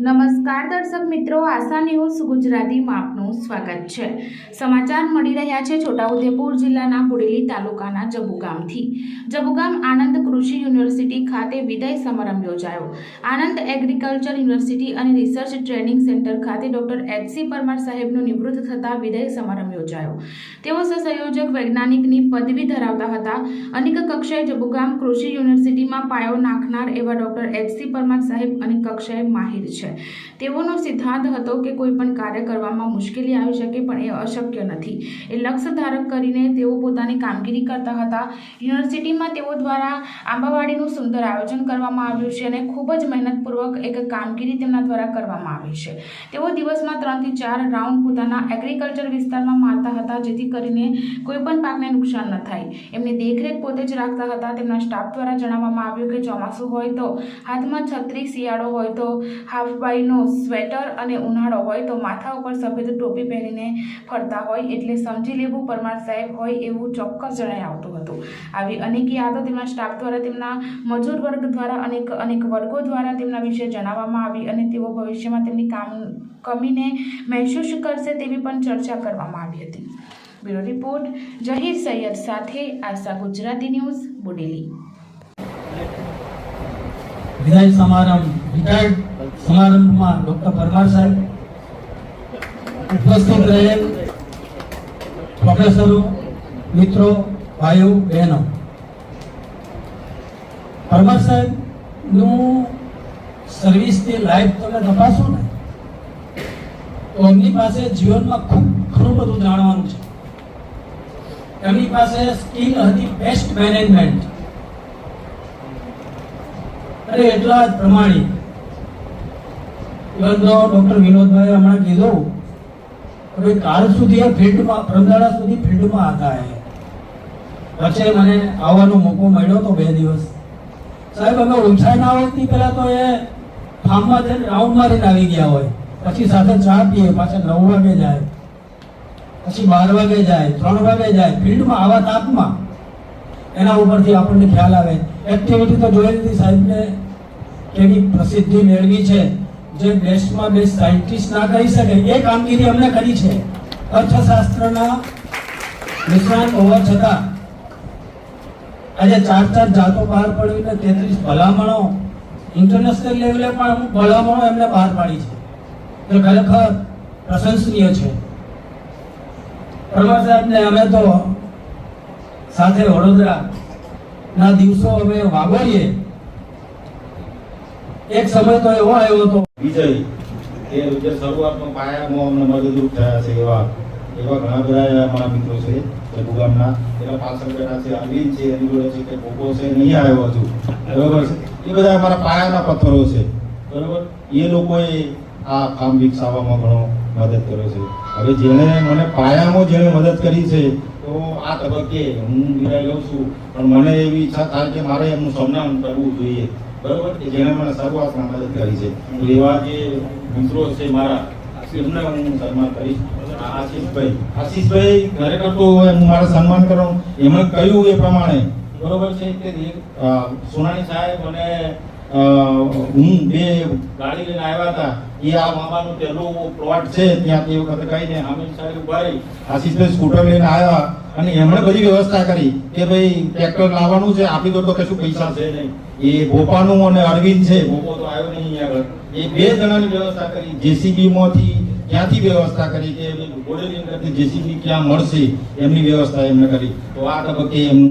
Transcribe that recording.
નમસ્કાર દર્શક મિત્રો, આશા ન્યૂઝ ગુજરાતીમાં આપનું સ્વાગત છે. સમાચાર મળી રહ્યા છે છોટાઉદેપુર જિલ્લાના બુડેલી તાલુકાના જબુગામથી. જબુગામ આનંદ કૃષિ યુનિવર્સિટી ખાતે વિદાય સમારંભ યોજાયો. આનંદ એગ્રીકલ્ચર યુનિવર્સિટી અને રિસર્ચ ટ્રેનિંગ સેન્ટર ખાતે ડોક્ટર એચસી પરમાર સાહેબનું નિવૃત્ત થતા વિદાય સમારંભ યોજાયો. તેઓ સહસંયોજક વૈજ્ઞાનિકની પદવી ધરાવતા હતા. અનેક કક્ષાએ જબુગામ કૃષિ યુનિવર્સિટીમાં પાયો નાખનાર એવા ડોક્ટર એચસી પરમાર સાહેબ અનેક કક્ષાએ માહિર છે. તેઓનો સિદ્ધાંત હતો કે કોઈ પણ કાર્ય કરવામાં મુશ્કેલી આવી શકે, પણ એ અશક્ય નથી. એ લક્ષ્ય ધારક કરીને તેઓ પોતાની કામગીરી કરતા હતા. યુનિવર્સિટીમાં તેઓ દ્વારા આંબાવાડીનું સુંદર આયોજન કરવામાં આવ્યું છે અને ખૂબ જ મહેનતપૂર્વક એક કામગીરી તેમના દ્વારા કરવામાં આવી છે. તેઓ દિવસમાં ત્રણથી ચાર રાઉન્ડ પોતાના એગ્રીકલ્ચર વિસ્તારમાં મારતા હતા, જેથી કરીને કોઈ પણ પાકને નુકસાન ન થાય. એમની દેખરેખ પોતે જ રાખતા હતા. તેમના સ્ટાફ દ્વારા જણાવવામાં આવ્યું કે ચોમાસું હોય તો હાથમાં છત્રી, શિયાળો હોય તો હાફ બાઈનો સ્વેટર અને ઉનાળો હોય તો માથા ઉપર સફેદ ટોપી પહેરીને ફરતા હોય એટલે સમજી લેવું પરમાર સાહેબ હોય એવું ચોક્કસ જણાઈ આવતું હતું. આવી અનેક યાદો તેમના સ્ટાફ દ્વારા, તેમના મજૂર વર્ગ દ્વારા, અનેક અનેક વર્ગો દ્વારા તેમના વિશે જણાવવામાં આવી અને તેઓ ભવિષ્યમાં તેમની કામ કમીને મહેસૂસ કરશે તેવી પણ ચર્ચા કરવામાં આવી હતી. બ્યુરો રિપોર્ટ, જહીર સૈયદ સાથે આશા ગુજરાતી ન્યૂઝ, બોડેલી. વિદાય સમારંભ રિટાયર્ડ સમારંભમાં ડોક્ટર પરમાર સાહેબ ઉપસ્થિત રહેલ પ્રોફેસરો મિત્રો, ભાઈઓ, બહેનો. પરમાર સાહેબનું સર્વિસની લાઈફ તમે તપાસો ને, તો એમની પાસે જીવનમાં ખૂબ ઘણું બધું જાણવાનું છે. એમની પાસે સ્કિલ હતી બેસ્ટ મેનેજમેન્ટ અરે એટલા જ પ્રમાણિક ઇવન ડોક્ટર વિનોદભાઈ હમણાં કીધું હવે કાલ સુધી એ ફિલ્ડમાં પ્રમદાડા સુધી ફિલ્ડમાં હતા એ વચ્ચે મને આવવાનો મોકો મળ્યો તો બે દિવસ. સાહેબ, અમે ઓછા ના હોય તે પહેલાં તો એ ફાર્મમાં જઈને રાઉન્ડ મારીને આવી ગયા હોય. પછી સાથે ચા પીએ, પાછા નવ વાગે જાય. પછી બાર વાગે જાય, ત્રણ વાગે જાય. ફિલ્ડમાં આવા તાપમાં એના ઉપરથી આપણને ખ્યાલ આવે. એક્ટિવિટી તો જોઈ લીધી સાહેબને. કેવી પ્રસિદ્ધિ મેળવી છે. જે બેસ્ટમાં બેસ્ટ સાયન્ટિસ્ટ ના કરી શકે, એ કામગીરી અમને કરી છે. અર્થશાસ્ત્રના નિષ્ણાત હોવા છતાં, આજે ચાર ચાર જાતો બહાર પડીને તેત્રીસ ભલામણો ઇન્ટરનેશનલ લેવલે પણ અમુક ભલામણો એમને બહાર પાડી છે. એ ખરેખર પ્રશંસનીય છે. પરમાર સાહેબને અમે તો સાથે વડોદરાના દિવસો અમે વાગોરીએ એક સમય તો એવો આવ્યો હતો. વિજય, એ જે શરૂઆતનો પાયામાં અમને મદદરૂપ થયા છે એવા એવા ઘણા બધા અમારા મિત્રો છે ભૂગામના એના પાછળ બેઠા છે, અરવિંદ છે, એની છે કે ભોગો છે, નહીં આવ્યો હજુ. બરોબર છે? એ બધા અમારા પાયાના પથ્થરો છે. બરોબર? એ લોકોએ આ કામ વિકસાવવામાં ઘણો મદદ કર્યો છે. હવે જેણે મને પાયામાં જેણે મદદ કરી છે, તો આ તબક્કે હું વિદાય લઉં છું. પણ મને એવી ઈચ્છા થાય કે મારે એમનું સન્માન કરવું જોઈએ. બરોબર? કે જેણે મને શરૂઆતમાં મદદ કરી છે. તો એવા જે મિત્રો છે મારા, એમને હું સન્માન કરીશ. આશીષભાઈ. આશીષભાઈ ઘરે કરતો હોય હું મારા સન્માન કરું. એમણે કહ્યું એ પ્રમાણે. બરોબર છે? કે સોનાણી સાહેબ અને હું બે ગાડી લઈને આવ્યા હતા. એ આ મામાનું પહેલું પ્લોટ છે. ત્યાં તે વખતે કહીને હામિદ સાહેબ ઊભા રહી. આશીષભાઈ સ્કૂટર લઈને આવ્યા. અને એમણે બધી વ્યવસ્થા કરી કે ભાઈ ટ્રેક્ટર લાવવાનું છે આપી દો તો કશું પૈસા છે નહીં. એ ભોપાનું અને અરવિંદ છે. ભોપો તો આવ્યો નહીં આગળ. એ બે જણાની વ્યવસ્થા કરી જેસીબી માંથી ક્યાંથી વ્યવસ્થા કરી કે જેસીબી ક્યાં મળશે એમની વ્યવસ્થા એમને કરી. તો આ તબક્કે એમનું